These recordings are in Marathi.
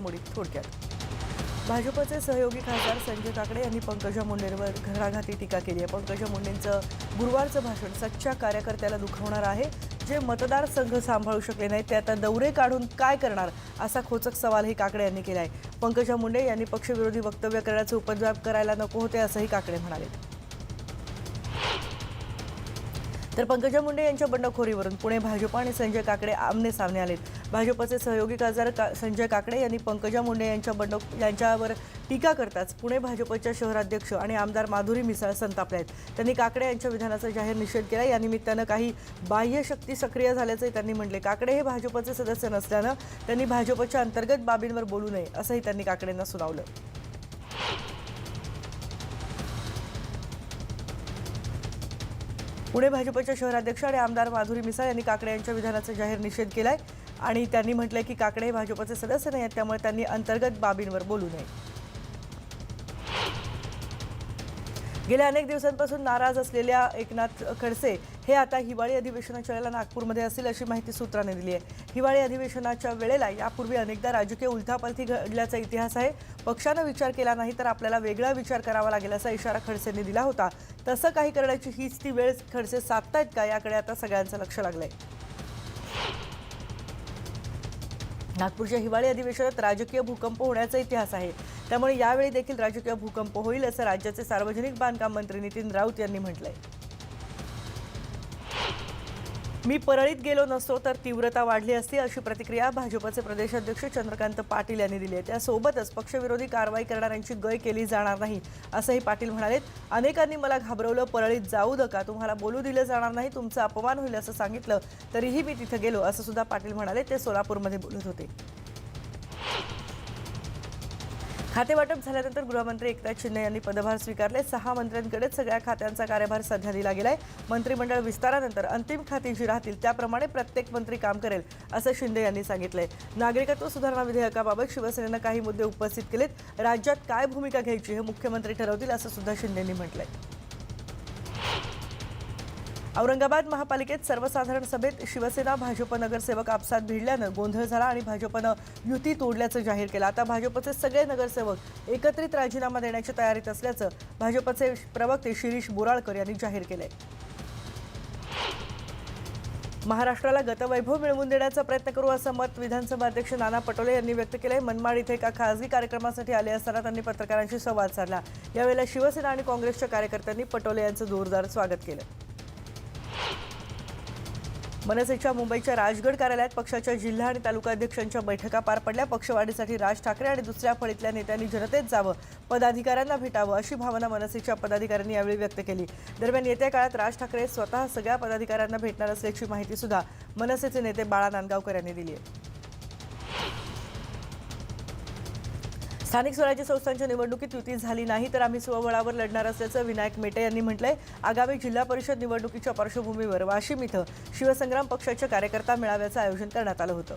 घडामोडी थोडक्यात. भाजपचे सहयोगी खासदार संजय काकडे यांनी पंकजा मुंडेंवर घराघाती टीका केली आहे. पंकजा मुंडेंचं गुरुवारचं भाषण सच्च्या कार्यकर्त्याला दुखावणार आहे. जे मतदारसंघ सांभाळू शकले नाही ते आता दौरे काढून काय करणार असा खोचक सवालही काकडे यांनी केला आहे पंकजा मुंडे यांनी पक्षविरोधी वक्तव्य करण्याचे उपद्व्याप करायला नको होते असंही काकडे म्हणाले. तर पंकजा मुंडे यांच्या बंडखोरीवरून पुणे भाजप आणि संजय काकडे आमने सामने आलेत. भाजपचे सहयोगी खासदार का संजय काकडे यांनी पंकजा मुंडे यांच्या बंड यांच्यावर टीका करताच पुणे भाजपच्या शहराध्यक्ष आणि आमदार माधुरी मिसाळ संतापले आहेत. त्यांनी काकडे यांच्या विधानाचा जाहीर निषेध केला. या निमित्तानं काही बाह्य शक्ती सक्रिय झाल्याचंही त्यांनी म्हटले काकडे हे भाजपचे सदस्य नसल्यानं त्यांनी भाजपच्या अंतर्गत बाबींवर बोलू नये असंही त्यांनी काकडेंना सुनावलं. पुणे भाजपच्या शहराध्यक्ष आणि आमदार माधुरी मिसाळ यांनी काकडे यांच्या विधानाचा जाहीर निषेध केलाय. आणि त्यांनी म्हटलंय की काकडे हे भाजपचे सदस्य नाही आहेत त्यामुळे त्यांनी अंतर्गत बाबींवर बोलू नये. गेल्या अनेक दिवसांपासून नाराज असलेल्या एकनाथ खडसे हे आता हिवाळी अधिवेशनाच्या वेळेला नागपूरमध्ये असतील अशी माहिती सूत्रांनी दिली आहे. हिवाळी अधिवेशनाच्या वेळेला यापूर्वी अनेकदा राजकीय उलथापालथी घडल्याचा इतिहास आहे. पक्षानं विचार केला नाही तर आपल्याला वेगळा विचार करावा लागेल असा इशारा खडसेंनी दिला होता. तसं काही करण्याची हीच ती वेळ खडसे साधतायत का याकडे आता सगळ्यांचं लक्ष लागलंय. नागपूरच्या हिवाळी अधिवेशनात राजकीय भूकंप होण्याचा इतिहास आहे. त्यामुळे यावेळी देखील राजकीय भूकंप होईल असं राज्याचे सार्वजनिक बांधकाम मंत्री नितीन राऊत यांनी म्हटलंय. मी परळीत गेलो नसतो तर तीव्रता वाढली असती अशी प्रतिक्रिया भाजपचे प्रदेशाध्यक्ष चंद्रकांत पाटील यांनी दिली आहे. त्यासोबतच पक्षविरोधी कारवाई करणाऱ्यांची गय केली जाणार नाही असंही पाटील म्हणालेत. अनेकांनी मला घाबरवलं परळीत जाऊ नका तुम्हाला बोलू दिलं जाणार नाही तुमचा अपमान होईल असं सांगितलं तरीही मी तिथं गेलो असं सुद्धा पाटील म्हणाले. ते सोलापूरमध्ये बोलत होते. खातेवाटप झाल्यानंतर गृहमंत्री एकनाथ शिंदे यांनी पदभार स्वीकारले. सहा मंत्र्यांकडेच सगळ्या खात्यांचा कार्यभार सध्या दिला गेलाय. मंत्रिमंडळ विस्तारानंतर अंतिम खाती जी राहतील त्याप्रमाणे प्रत्येक मंत्री काम करेल असं शिंदे यांनी सांगितलंय. नागरिकत्व सुधारणा विधेयकाबाबत शिवसेनेनं काही मुद्दे उपस्थित केलेत. राज्यात काय भूमिका घ्यायची हे मुख्यमंत्री ठरवतील असं सुद्धा शिंदेंनी म्हटलंय. औरंगाबाद महापालिकेत सर्वसाधारण सभेत शिवसेना भाजप नगरसेवक आपसात भिडल्यानं गोंधळ झाला आणि भाजपनं युती तोडल्याचं जाहीर केलं. आता भाजपचे सगळे नगरसेवक एकत्रित राजीनामा देण्याच्या तयारीत असल्याचं भाजपचे प्रवक्ते शिरीष बोराळकर यांनी जाहीर केलंय. महाराष्ट्राला गतवैभव मिळवून देण्याचा प्रयत्न करू असं मत विधानसभा अध्यक्ष नाना पटोले यांनी व्यक्त केलं आहे मनमाड इथे एका खासगी कार्यक्रमासाठी आले असताना त्यांनी पत्रकारांशी संवाद साधला. यावेळेला शिवसेना आणि काँग्रेसच्या कार्यकर्त्यांनी पटोले यांचं जोरदार स्वागत केलं. मनसेच्या मुंबईच्या राजगड कार्यालयात पक्षाच्या जिल्हा आणि तालुका अध्यक्षांच्या बैठका पार पडल्या. पक्षवाढीसाठी राज ठाकरे आणि दुसऱ्या फळीतल्या नेत्यांनी जनतेत जावं पदाधिकाऱ्यांना भेटावं अशी भावना मनसेच्या पदाधिकाऱ्यांनी यावेळी व्यक्त केली. दरम्यान येत्या काळात राज ठाकरे स्वतः सगळ्या पदाधिकाऱ्यांना भेटणार असल्याची माहिती सुद्धा मनसेचे नेते बाळा नांदगावकर यांनी दिली आहे. स्थानिक स्वराज्य संस्थांच्या निवडणुकीत युती झाली नाही तर आम्ही स्वबळावर लढणार असल्याचं विनायक मेटे यांनी म्हटलंय. आगामी जिल्हा परिषद निवडणुकीच्या पार्श्वभूमीवर वाशिम इथं शिवसंग्राम पक्षाच्या कार्यकर्ता मेळाव्याचं आयोजन करण्यात आलं होतं.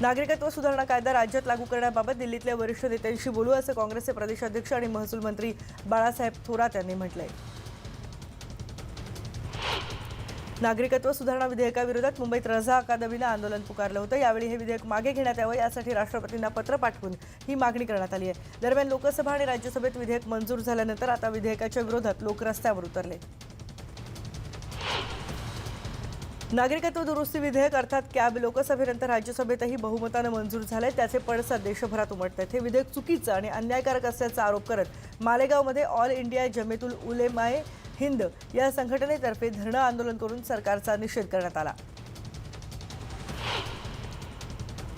नागरिकत्व सुधारणा कायदा राज्यात लागू करण्याबाबत दिल्लीतल्या वरिष्ठ नेत्यांशी बोलू असं काँग्रेसचे प्रदेशाध्यक्ष आणि महसूल मंत्री बाळासाहेब थोरात यांनी म्हटलंय. नागरिकत्व सुधारणा विधेयकाविरोधात मुंबईत रझा अकादमीनं आंदोलन पुकारलं होतं. यावेळी हे विधेयक मागे घेण्यात यावं यासाठी राष्ट्रपतींना पत्र पाठवून ही मागणी करण्यात आली आहे. दरम्यान लोकसभा आणि राज्यसभेत विधेयक मंजूर झाल्यानंतर आता विधेयकाच्या विरोधात लोक रस्त्यावर उतरले. नागरिकत्व दुरुस्ती विधेयक अर्थात कॅब लोकसभेनंतर राज्यसभेतही बहुमतानं मंजूर झाले त्याचे पडसाद देशभरात उमटत आहेत हे विधेयक चुकीचं आणि अन्यायकारक असल्याचा आरोप करत मालेगावमध्ये ऑल इंडिया जमेतुल उलेमाए हिंद या संघटनेतर्फे धरणं आंदोलन करून सरकारचा निषेध करण्यात आला.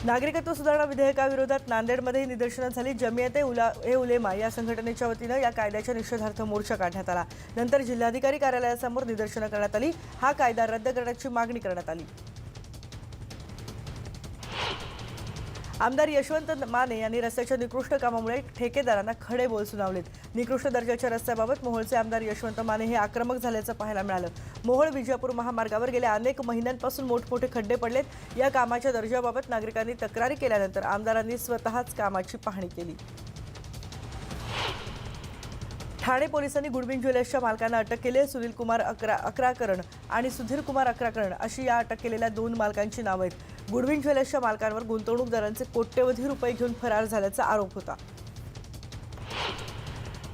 नागरिकत्व सुधारणा विधेयकाविरोधात नांदेडमध्ये निदर्शनं झाली. जमियते उला ए उलेमा या संघटनेच्या वतीनं या कायद्याच्या निषेधार्थ मोर्चा काढण्यात आला. नंतर जिल्हाधिकारी कार्यालयासमोर निदर्शनं करण्यात आली. हा कायदा रद्द करण्याची मागणी करण्यात आली. आमदार यशवंत माने यांनी रस्त्याच्या निकृष्ट कामामुळे ठेकेदारांना खडे बोल सुनावलेत. निकृष्ट दर्जाच्या रस्त्याबाबत मोहोळचे आमदार यशवंत माने हे आक्रमक झाल्याचं पाहायला मिळालं. मोहोळ विजापूर महामार्गावर गेल्या अनेक महिन्यांपासून मोठमोठे खड्डे पडलेत. या कामाच्या दर्जाबाबत नागरिकांनी तक्रारी केल्यानंतर आमदारांनी स्वतःच कामाची पाहणी केली. ठाणे पोलिसांनी गुडबिन ज्वेलर्सच्या मालकांना अटक केली सुनील कुमार अकरा अकराकरण आणि सुधीर कुमार अकराकरण अशी या अटक केलेल्या दोन मालकांची नावं आहेत. गुडविन ज्वेलर्सच्या मालकांवर गुंतवणूकदारांचे कोट्यवधी रुपये घेऊन फरार झाल्याचा आरोप होता.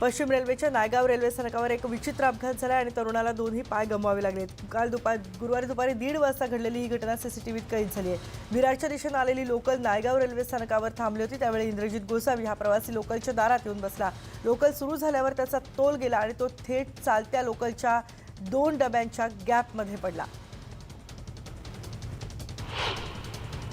पश्चिम रेल्वेच्या नायगाव रेल्वे स्थानकावर एक विचित्र अपघात झाला आणि तरुणाला दोन्ही पाय गमवावे लागले काल दुपार गुरुवारी दुपारी दीड वाजता घडलेली ही घटना सीसीटीव्हीत कैद झाली आहे. विरारच्या दिशेनं आलेली लोकल नायगाव रेल्वे स्थानकावर थांबली होती. त्यावेळी इंद्रजित गोसावी हा प्रवासी लोकलच्या दारात येऊन बसला. लोकल सुरू झाल्यावर त्याचा तोल गेला आणि तो थेट चालत्या लोकलच्या दोन डब्यांच्या गॅपमध्ये पडला.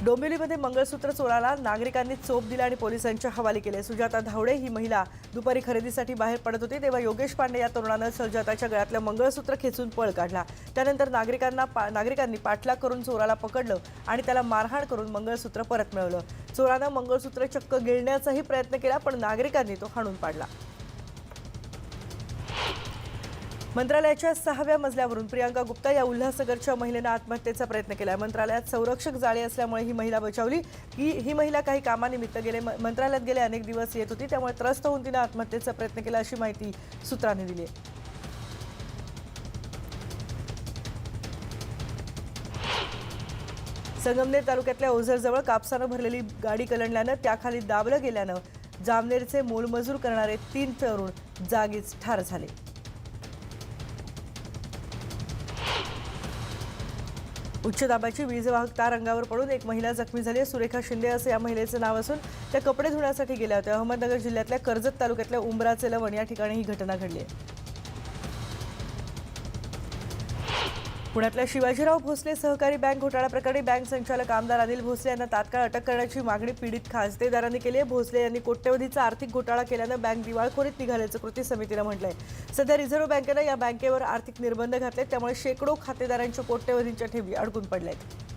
डोंबिवलीमध्ये मंगळसूत्र चोराला नागरिकांनी चोप दिला आणि पोलिसांच्या हवाली केले. सुजाता धावडे ही महिला दुपारी खरेदीसाठी बाहेर पडत होती तेव्हा योगेश पांडे या तरुणानं सुजाताच्या गळ्यातलं मंगळसूत्र खेचून पळ काढला. त्यानंतर नागरिकांना पा नागरिकांनी पाठलाग करून चोराला पकडलं आणि त्याला मारहाण करून मंगळसूत्र परत मिळवलं. चोरानं मंगळसूत्र चक्क गिळण्याचाही प्रयत्न केला पण नागरिकांनी तो हाणून पाडला. मंत्रालयाच्या सहाव्या मजल्यावरून प्रियांका गुप्ता या उल्हासनगरच्या महिलेनं आत्महत्येचा प्रयत्न केला मंत्रालयात संरक्षक जाळे असल्यामुळे ही महिला बचावली. की ही महिला काही कामानिमित्त गेले. म- मंत्रालयात गेले अनेक दिवस येत होती त्यामुळे त्रस्त होऊन तिनं आत्महत्येचा प्रयत्न केला अशी माहिती सूत्रांनी दिली आहे. संगमनेर तालुक्यातल्या ओझरजवळ कापसानं भरलेली गाडी कलंडल्यानं त्याखाली दाबलं गेल्यानं जामनेरचे मोलमजूर करणारे तीन तरुण जागीच ठार झाले. उच्च दाबाची वीज वाहक तार अंगावर पडून एक महिला जखमी झाली आहे. सुरेखा शिंदे असं या महिलेचं नाव असून त्या कपडे धुण्यासाठी गेल्या होत्या अहमदनगर जिल्ह्यातल्या कर्जत तालुक्यातल्या उंबराचे लवण या ठिकाणी ही घटना घडली आहे पुण्यातल्या शिवाजीराव भोसले सहकारी बँक घोटाळा प्रकरणी बँक संचालक आमदार अनिल भोसले यांना तात्काळ अटक करण्याची मागणी पीडित खासदेदारांनी केली आहे. भोसले यांनी कोट्यवधीचा आर्थिक घोटाळा केल्यानं बँक दिवाळखोरीत निघाल्याचं कृती समितीनं म्हटलंय. सध्या रिझर्व्ह बँकेनं या बँकेवर आर्थिक निर्बंध घातले त्यामुळे शेकडो खातेदारांच्या कोट्यवधींच्या ठेवी अडकून पडल्या आहेत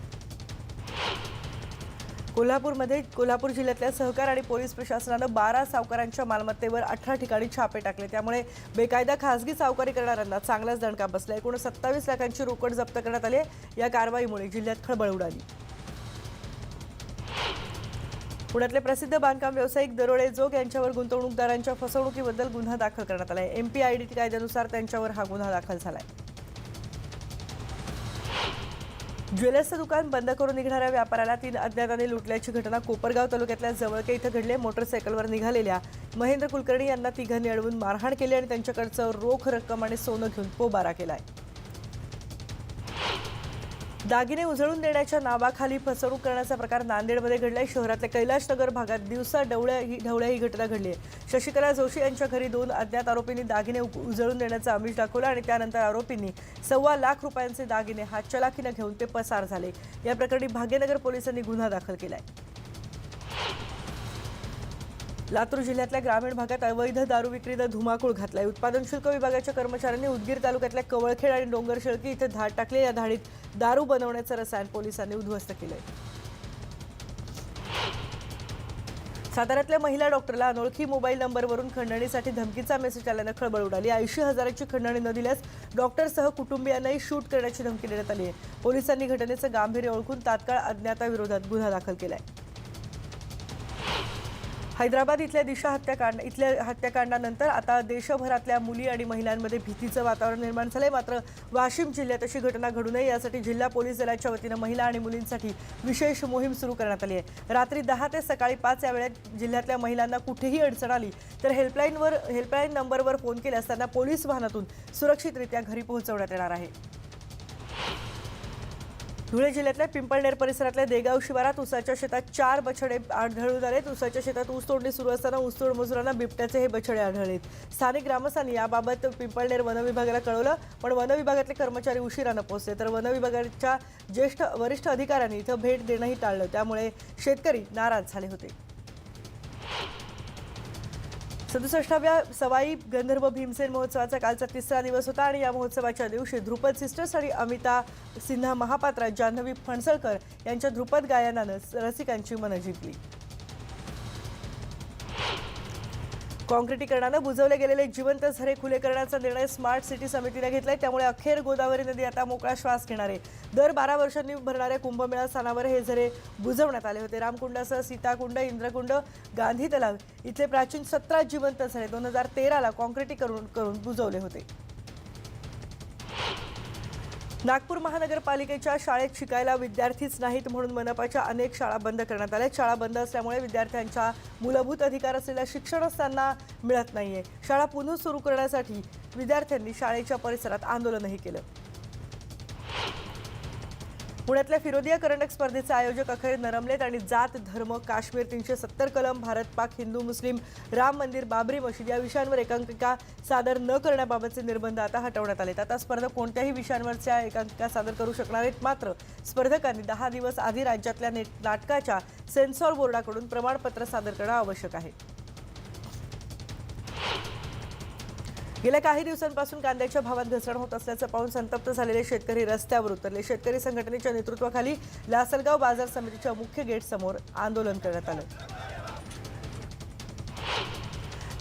कोल्हापूरमध्ये कोल्हापूर जिल्ह्यातल्या सहकार आणि पोलीस प्रशासनानं बारा सावकारांच्या मालमत्तेवर अठरा ठिकाणी छापे टाकले. त्यामुळे बेकायदा खासगी सावकारी करणाऱ्यांना चांगलाच दणका बसला एकूण सत्तावीस लाखांची रोकड जप्त करण्यात आली या कारवाईमुळे जिल्ह्यात खळबळ उडाली. पुण्यातले प्रसिद्ध बांधकाम व्यावसायिक दरोडे जोग यांच्यावर गुंतवणूकदारांच्या फसवणुकीबद्दल गुन्हा दाखल करण्यात आला आहे एमपीआयडी कायद्यानुसार त्यांच्यावर हा गुन्हा दाखल झाला आहे ज्वेलर्सचं दुकान बंद करून निघणाऱ्या व्यापाऱ्याला तीन अज्ञाताने लुटल्याची घटना कोपरगाव तालुक्यातल्या जवळके इथं घडले मोटरसायकलवर निघालेल्या महेंद्र कुलकर्णी यांना तिघांनी अडवून मारहाण केली आणि त्यांच्याकडचं रोख रक्कम आणि सोनं घेऊन पोबारा केलाय. दागिने उजळून देण्याच्या नावाखाली फसवणूक करण्याचा प्रकार नांदेडमध्ये घडलाय. शहरातल्या कैलाशनगर भागात दिवसा डवळ्या ही ढवळ्या ही घटना घडली आहे. शशिकला जोशी यांच्या घरी दोन अज्ञात आरोपींनी दागिने उजळून देण्याचा आमिष दाखवला आणि त्यानंतर आरोपींनी सव्वा लाख रुपयांचे दागिने हातचलाखीनं घेऊन ते पसार झाले. या प्रकरणी भाग्यनगर पोलिसांनी गुन्हा दाखल केलाय. लातूर जिल्ह्यातल्या ग्रामीण भागात अवैध दारू विक्रीनं धुमाकूळ घातलाय. उत्पादन शुल्क विभागाच्या कर्मचाऱ्यांनी उदगीर तालुक्यातल्या कवळखेड आणि डोंगर शेळकी इथे धाड टाकले. या धाडीत दारू बनवण्याचं रसायन पोलिसांनी उद्ध्वस्त केलंय. साताऱ्यातल्या महिला डॉक्टरला अनोळखी मोबाईल नंबरवरून खंडणीसाठी धमकीचा मेसेज आल्यानं खळबळ उडाली. ऐंशी हजाराची खंडणी न दिल्यास डॉक्टरसह कुटुंबियांनाही शूट करण्याची धमकी देण्यात आली आहे. पोलिसांनी घटनेचं गांभीर्य ओळखून तात्काळ अज्ञाताविरोधात गुन्हा दाखल केला आहे हैदराबाद इथल्या दिशा हत्याकांड इथल्या हत्याकांडानंतर आता देशभरातल्या मुली आणि महिलांमध्ये भीतीचं वातावरण निर्माण झालंय. मात्र वाशिम जिल्ह्यात अशी घटना घडू नये यासाठी जिल्हा पोलीस दलाच्या वतीनं महिला आणि मुलींसाठी विशेष मोहीम सुरू करण्यात आली आहे. रात्री दहा ते सकाळी पाच या वेळेत जिल्ह्यातल्या महिलांना कुठेही अडचण आली तर हेल्पलाईनवर हेल्पलाईन नंबरवर फोन केल्यास त्यांना पोलीस वाहनातून सुरक्षितरित्या घरी पोहोचवण्यात येणार आहे. धुळे जिल्ह्यातल्या पिंपळनेर परिसरातल्या देगाव शिवारात उसाच्या शेतात चार बछडे आढळून आलेत. उसाच्या शेतात ऊस तोडणी सुरू असताना ऊसतोड मजुरांना बिबट्याचे हे बछडे आढळलेत. स्थानिक ग्रामस्थांनी याबाबत पिंपळनेर वनविभागाला कळवलं पण वनविभागातले कर्मचारी उशिरानं पोहोचले. तर वनविभागाच्या ज्येष्ठ वरिष्ठ अधिकाऱ्यांनी इथं भेट देणंही टाळलं. त्यामुळे शेतकरी नाराज झाले होते. सदुसष्टाव्या सवाई गंधर्व भीमसेन महोत्सवाचा कालचा तिसरा दिवस होता आणि या महोत्सवाच्या दिवशी ध्रुपद सिस्टर्स आणि अमिता सिन्हा महापात्रा जान्हवी फणसळकर यांच्या ध्रुपद गायनानं रसिकांची मनं जिंकली. काँक्रिटीकरणानं बुजवले गेलेले जिवंत झरे खुले करण्याचा निर्णय स्मार्ट सिटी समितीने घेतलाय. त्यामुळे अखेर गोदावरी नदी आता मोकळा श्वास घेणार. आहे दर बारा वर्षांनी भरणाऱ्या कुंभमेळा स्थानावर हे झरे बुजवण्यात आले होते. रामकुंडासह सीताकुंड इंद्रकुंड गांधी तलाव इथले प्राचीन सतरा जिवंत झरे दोन हजार तेराला काँक्रिटीकरण करून बुजवले होते. नागपूर महानगरपालिकेच्या शाळेत शिकायला विद्यार्थीच नाहीत म्हणून मनपाच्या अनेक शाळा बंद करण्यात आल्या. शाळा बंद असल्यामुळे विद्यार्थ्यांच्या मूलभूत अधिकार असलेल्या शिक्षणच त्यांना मिळत नाहीये. शाळा पुन्हा सुरू करण्यासाठी विद्यार्थ्यांनी शाळेच्या परिसरात आंदोलनही केलं. पुण्यातल्या फिरोदिया करंडक स्पर्धेचे आयोजक अखेर नरमलेत आणि जात धर्म काश्मीर तीनशे सत्तर कलम भारत पाक हिंदू मुस्लिम राम मंदिर बाबरी मशीद या विषयांवर एकांकिका सादर न करण्याबाबतचे निर्बंध आता हटवण्यात आलेत. आता स्पर्धक कोणत्याही विषयांवरच्या एकांकिका सादर करू शकणार आहेत. मात्र स्पर्धकांनी दहा दिवस आधी राज्यातल्या नाटकाच्या सेन्सॉर बोर्डाकडून प्रमाणपत्र सादर करणं आवश्यक आहे. गेल्या काही दिवसांपासून कांद्याच्या भावात घसरण होत असल्याचं पाहून संतप्त झालेले शेतकरी रस्त्यावर उतरले. शेतकरी संघटनेच्या नेतृत्वाखाली लासलगाव बाजार समितीच्या मुख्य गेट समोर आंदोलन करण्यात आलं.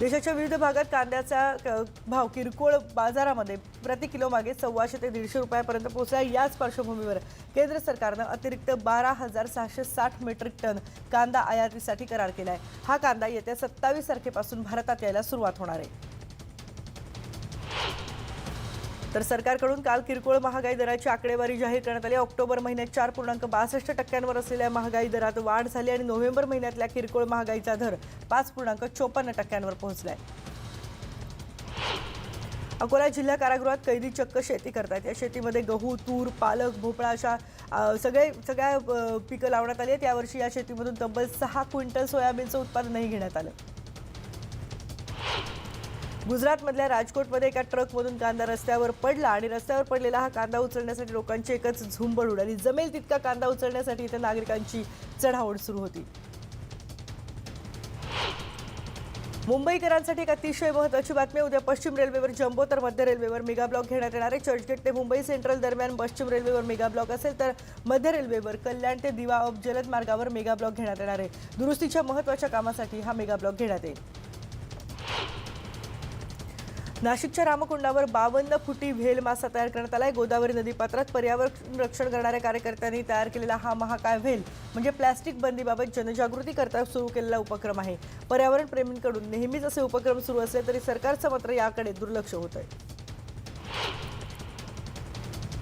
देशाच्या विविध भागात कांद्याचा क- भाव किरकोळ बाजारामध्ये प्रति किलो मागे सव्वाशे ते दीडशे रुपयापर्यंत पोहोचला. याच पार्श्वभूमीवर केंद्र सरकारनं अतिरिक्त बारा हजार सहाशे साठ मेट्रिक टन कांदा आयातीसाठी करार केला आहे हा कांदा येत्या सत्तावीस तारखेपासून भारतात यायला सुरुवात होणार आहे. तर सरकारकडून काल किरकोळ महागाई दराची आकडेवारी जाहीर करण्यात आली. ऑक्टोबर महिन्यात चार पूर्णांक बासष्ट टक्क्यांवर असलेल्या महागाई दरात वाढ झाली आणि नोव्हेंबर महिन्यातल्या किरकोळ महागाईचा दर पाच पूर्णांक चोपन्न टक्क्यांवर पोहोचलाय. अकोला जिल्हा कारागृहात कैदी चक्क शेती करतात या शेतीमध्ये गहू तूर पालक भोपळा अशा सगळे सगळ्या पिकं लावण्यात आली आहेत. यावर्षी या शेतीमधून तब्बल सहा क्विंटल सोयाबीनचं उत्पादनही घेण्यात आलं. गुजरातमधल्या राजकोटमध्ये एका ट्रकमधून कांदा रस्त्यावर पडला आणि रस्त्यावर पडलेला हा कांदा उचलण्यासाठी लोकांची एकच झुंबड उडाली. जमेल तितका कांदा उचलण्यासाठी इथे नागरिकांची चढाओढ सुरू होती. मुंबईकरांसाठी एक अतिशय महत्वाची बातमी उद्या पश्चिम रेल्वेवर जम्बो तर मध्य रेल्वेवर मेगा ब्लॉक घेण्यात येणार आहे. चर्चगेट ते मुंबई सेंट्रल दरम्यान पश्चिम रेल्वेवर मेगा ब्लॉक असेल तर मध्य रेल्वेवर कल्याण ते दिवा जलद मार्गावर मेगा ब्लॉक घेण्यात येणार आहे. दुरुस्तीच्या महत्त्वाच्या कामासाठी हा मेगा ब्लॉक घेण्यात येईल. नाशिकच्या रामकुंडावर बावन्न फुटी व्हेल मासा तयार करण्यात आलाय. गोदावरी नदीपात्रात पर्यावरण रक्षण करणाऱ्या कार्यकर्त्यांनी तयार केलेला हा महाकाय व्हेल म्हणजे प्लॅस्टिक बंदीबाबत जनजागृती करता सुरू केलेला उपक्रम आहे. पर्यावरण प्रेमींकडून नेहमीच असे उपक्रम सुरू असले तरी सरकारचं मात्र याकडे दुर्लक्ष होत आहे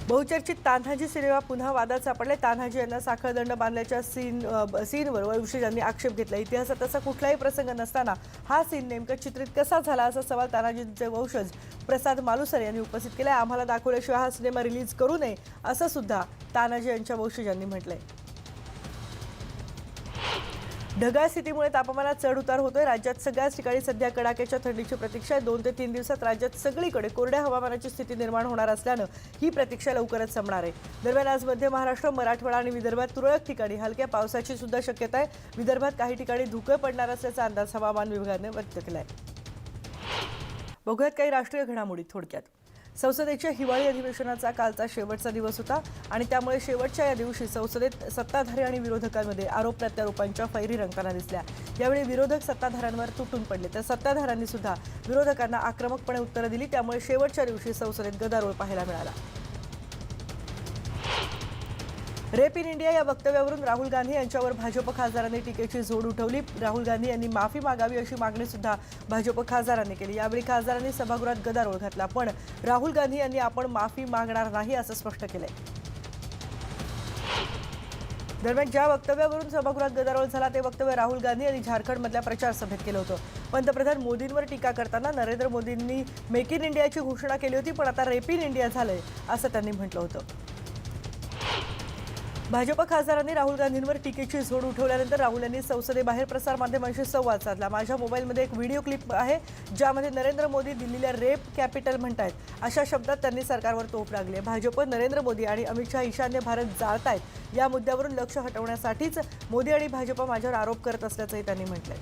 बहुचर्चित तान्हाजी सिनेमा पुन्हा वादात सापडले तान्हाजी यांना साखळदंड बांधल्याच्या सीन सीनवर ब- सीनवर वंशजांनी आक्षेप घेतला. इतिहासात असा कुठलाही प्रसंग नसताना हा सीन नेमका चित्रित कसा झाला असा सवाल तान्हाजींचे वंशज प्रसाद मालुसरे यांनी उपस्थित केला आम्हाला दाखवल्याशिवाय हा सिनेमा रिलीज करू नये असं सुद्धा तानाजी यांच्या वंशजांनी म्हटलंय. ढगाळ स्थितीमुळे तापमानात चढ उतार होतोय. राज्यात सगळ्याच ठिकाणी सध्या कडाक्याच्या थंडीची प्रतीक्षा आहे. दोन ते तीन दिवसात राज्यात सगळीकडे कोरड्या हवामानाची स्थिती निर्माण होणार असल्यानं ही प्रतीक्षा लवकरच संपणार आहे. दरम्यान आज मध्य महाराष्ट्र मराठवाडा आणि विदर्भात तुरळक ठिकाणी हलक्या पावसाची सुद्धा शक्यता आहे. विदर्भात काही ठिकाणी धुकं पडणार असल्याचा अंदाज हवामान विभागाने व्यक्त आहे बघूयात काही राष्ट्रीय घडामोडी थोडक्यात. संसदेच्या हिवाळी अधिवेशनाचा कालचा शेवटचा दिवस होता आणि त्यामुळे शेवटच्या या दिवशी संसदेत सत्ताधारी आणि विरोधकांमध्ये आरोप प्रत्यारोपांच्या फैरी रंगताना दिसल्या. यावेळी विरोधक सत्ताधाऱ्यांवर तुटून पडले. तर सत्ताधाऱ्यांनी सुद्धा विरोधकांना आक्रमकपणे उत्तरं दिली. त्यामुळे शेवटच्या दिवशी संसदेत गदारोळ पाहायला मिळाला. रेप इन इंडिया या वक्तव्यावरून राहुल गांधी यांच्यावर भाजप खासदारांनी टीकेची झोड उठवली. राहुल गांधी यांनी माफी मागावी अशी मागणी सुद्धा भाजप खासदारांनी केली. यावेळी खासदारांनी सभागृहात गदारोळ घातला. पण राहुल गांधी यांनी आपण माफी मागणार नाही असं स्पष्ट केलंय. दरम्यान ज्या वक्तव्यावरून सभागृहात गदारोळ झाला ते वक्तव्य राहुल गांधी यांनी झारखंडमधल्या प्रचार सभेत केलं होतं. पंतप्रधान मोदींवर टीका करताना नरेंद्र मोदींनी मेक इन इंडियाची घोषणा केली होती पण आता रेप इन इंडिया झालंय असं त्यांनी म्हटलं होतं. भाजप खासदारांनी राहुल गांधींवर टीकेची झोड उठवल्यानंतर राहुल यांनी संसदेबाहेर प्रसारमाध्यमांशी संवाद साधला. माझ्या मोबाईलमध्ये एक व्हिडिओ क्लिप आहे ज्यामध्ये नरेंद्र मोदी दिल्लीला रेप कॅपिटल म्हणतायत. अशा शब्दात त्यांनी सरकारवर तोफ लागली. भाजप नरेंद्र मोदी आणि अमित शहा ईशान्य भारत जाळतायत. या मुद्द्यावरून लक्ष हटवण्यासाठीच मोदी आणि भाजप माझ्यावर आरोप करत असल्याचंही त्यांनी म्हटलंय.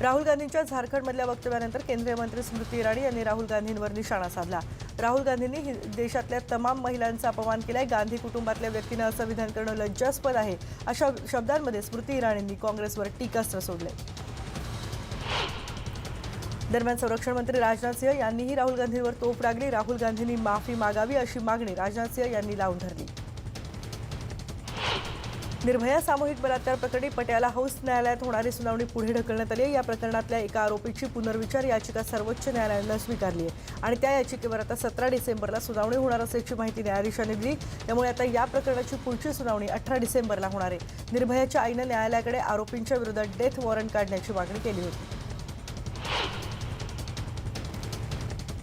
राहुल गांधींच्या झारखंडमधल्या वक्तव्यानंतर केंद्रीय मंत्री स्मृती इराणी यांनी राहुल गांधींवर निशाणा साधला. राहुल गांधींनी देशातल्या तमाम महिलांचा अपमान केलाय. गांधी कुटुंबातल्या व्यक्तीनं असं विधान करणं लज्जास्पद आहे. अशा शब्दांमध्ये स्मृती इराणींनी काँग्रेसवर टीकास्त्र सोडलंय दरम्यान संरक्षण मंत्री राजनाथ सिंह यांनीही राहुल गांधींवर तोफ लागली राहुल गांधींनी माफी मागावी अशी मागणी राजनाथ सिंह यांनी लावून धरली. निर्भया सामूहिक बलात्कार प्रकरणी पटियाला हाऊस न्यायालयात होणारी सुनावणी पुढे ढकलण्यात आली आहे. या प्रकरणातल्या एका आरोपीची पुनर्विचार याचिका सर्वोच्च न्यायालयानं स्वीकारली आहे. आणि त्या याचिकेवर आता सतरा डिसेंबरला सुनावणी होणार असल्याची माहिती न्यायाधीशांनी दिली त्यामुळे आता या प्रकरणाची पुढची सुनावणी अठरा डिसेंबरला होणार आहे. निर्भयाच्या आईनं न्यायालयाकडे आरोपींच्या विरोधात डेथ वॉरंट काढण्याची मागणी केली होती.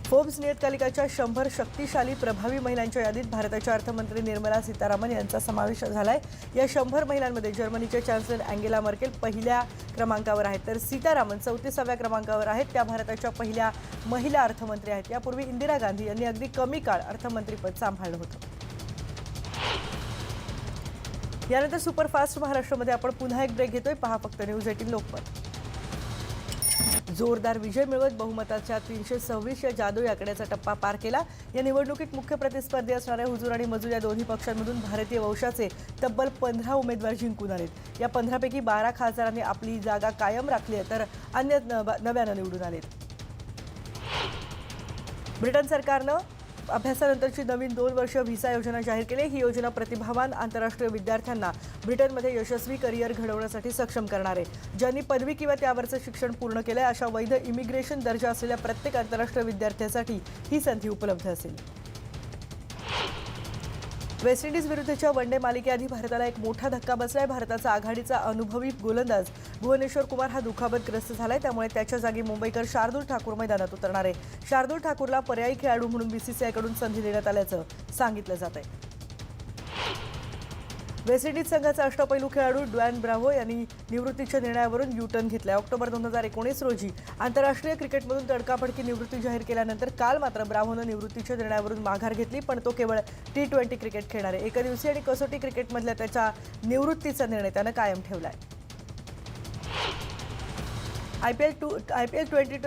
फोर्ब्स नियतकालिकाच्या शंभर शक्तिशाली प्रभावी महिलांच्या यादीत भारताच्या अर्थमंत्री निर्मला सीतारामन यांचा समावेश झालाय. या शंभर महिलांमध्ये जर्मनीच्या चान्सलर अँगेला मर्केल पहिल्या क्रमांकावर आहेत. तर सीतारामन चौतीसाव्या क्रमांकावर आहेत. त्या भारताच्या पहिल्या महिला अर्थमंत्री आहेत. यापूर्वी इंदिरा गांधी यांनी अगदी कमी काळ अर्थमंत्रीपद सांभाळलं होतं. यानंतर सुपरफास्ट महाराष्ट्रामध्ये आपण पुन्हा एक ब्रेक घेतोय. पहा फक्त न्यूज एटीन लोकमत जोरदार विजय मिळवत बहुमताच्या तीनशे सव्वीस या जादू आकड्याचा टप्पा पार केला. या निवडणुकीत मुख्य प्रतिस्पर्धी असणाऱ्या हुजूर आणि मजूर या दोन्ही पक्षांमधून भारतीय वंशाचे तब्बल पंधरा उमेदवार जिंकून आलेत. या पंधरापैकी बारा खासदारांनी आपली जागा कायम राखली आहे तर अन्य नव्यानं निवडून आलेत. ब्रिटन सरकारनं अभ्यासानंतरची नवीन दोन वर्ष व्हिसा योजना जाहीर केली. ही योजना प्रतिभावान आंतरराष्ट्रीय विद्यार्थ्यांना ब्रिटनमध्ये यशस्वी करिअर घडवण्यासाठी सक्षम करणार आहे. ज्यांनी पदवी किंवा त्यावरचं शिक्षण पूर्ण केलंय अशा वैध इमिग्रेशन दर्जा असलेल्या प्रत्येक आंतरराष्ट्रीय विद्यार्थ्यासाठी ही संधी उपलब्ध असेल. वेस्ट इंडिज विरुद्धच्या वनडे मालिकेआधी भारताला एक मोठा धक्का बसलाय. भारताचा आघाडीचा अनुभवी गोलंदाज भुवनेश्वर कुमार हा दुखापतग्रस्त झालाय. त्यामुळे त्याच्या जागी मुंबईकर शार्दूल ठाकूर मैदानात उतरणार आहे. शार्दूल ठाकूरला पर्यायी खेळाडू म्हणून बीसीसीआयकडून संधी देण्यात आल्याचं सांगितलं जात आहे वेस्ट इंडिज संघाचा अष्टपैलू खेळाडू ड्वॅन ब्राव्हो यांनी निवृत्तीच्या निर्णयावरून यू घेतला ऑक्टोबर दोन हजार एकोणीस रोजी आंतरराष्ट्रीय क्रिकेटमधून तडकाफडकी निवृत्ती जाहीर केल्यानंतर काल मात्र ब्राव्होनं निवृत्तीच्या निर्णयावरून माघार घेतली पण तो केवळ टी ट्वेंटी क्रिकेट खेळणार. आहे एकदिवसीय आणि कसोटी क्रिकेटमधल्या त्याच्या निवृत्तीचा निर्णय त्यानं कायम ठेवला आहे I P L to I P L twenty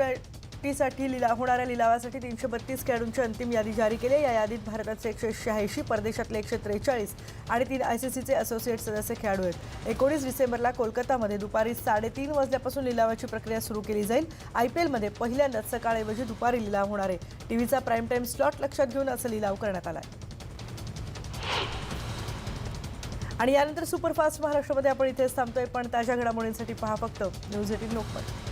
ट्वेंटीसाठी लिला होणाऱ्या लिलावासाठी तीनशे बत्तीस खेळाडूंची अंतिम यादी जारी केली आहे. या यादीत भारताचे एकशे शहाऐंशी परदेशातले एकशे त्रेचाळीस आणि तीन आय सी सीचे असोसिएट सदस्य खेळाडू आहेत. एकोणीस डिसेंबरला कोलकातामध्ये दुपारी साडेतीन वाजल्यापासून लिलावाची प्रक्रिया सुरू केली जाईल. आय पी एलमध्ये पहिल्यांदाच सकाळऐवजी दुपारी लिलाव होणार आहे. टीव्हीचा प्राईम टाईम स्लॉट लक्षात घेऊन असं लिलाव करण्यात आला आहे आणि यानंतर सुपरफास्ट महाराष्ट्रामध्ये आपण इथेच थांबतोय. पण ताज्या घडामोडींसाठी पहा फक्त न्यूज एटीन लोकमत.